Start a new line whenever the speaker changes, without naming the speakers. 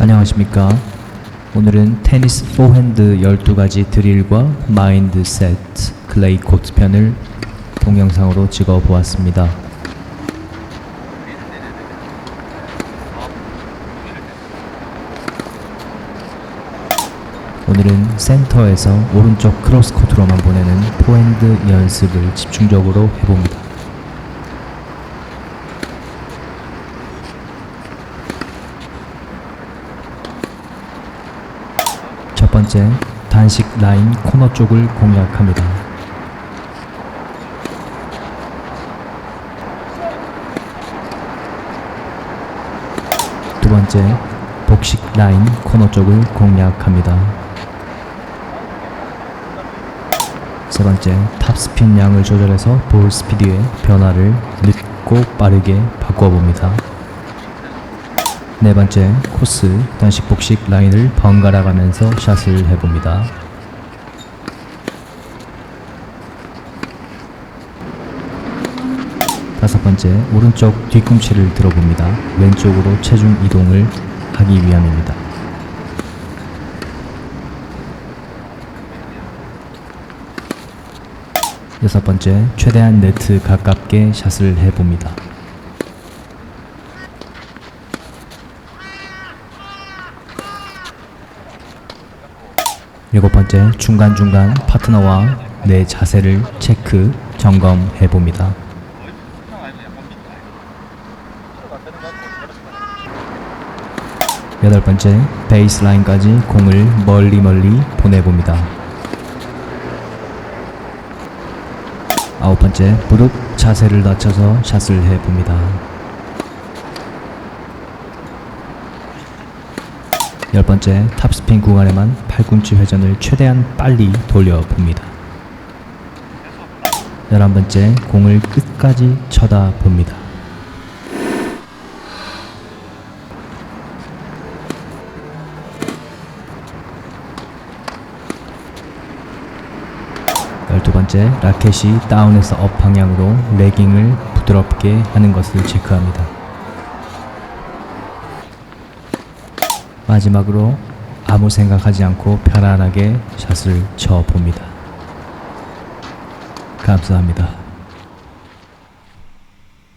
안녕하십니까. 오늘은 테니스 포핸드 12가지 드릴과 마인드 세트 클레이 코트 편을 동영상으로 찍어 보았습니다. 오늘은 센터에서 오른쪽 크로스 코트로만 보내는 포핸드 연습을 집중적으로 해봅니다. 첫 번째, 단식 라인 코너 쪽을 공략합니다. 두 번째, 복식 라인 코너 쪽을 공략합니다. 세 번째, 탑스핀 양을 조절해서 볼 스피드의 변화를 늦고 빠르게 바꿔봅니다. 네 번째, 코스 단식 복식 라인을 번갈아 가면서 샷을 해봅니다. 다섯 번째, 오른쪽 뒤꿈치를 들어봅니다. 왼쪽으로 체중 이동을 하기 위함입니다. 여섯 번째, 최대한 네트 가깝게 샷을 해봅니다. 일곱 번째, 중간중간 파트너와 내 자세를 체크, 점검해 봅니다. 여덟 번째, 베이스라인까지 공을 멀리 멀리 보내봅니다. 아홉 번째, 무릎 자세를 낮춰서 샷을 해봅니다. 열 번째, 탑스핀 구간에만 팔꿈치 회전을 최대한 빨리 돌려봅니다. 열한 번째, 공을 끝까지 쳐다봅니다. 열두 번째, 라켓이 다운에서 업 방향으로 레깅을 부드럽게 하는 것을 체크합니다. 마지막으로 아무 생각하지 않고 편안하게 샷을 쳐 봅니다. 감사합니다.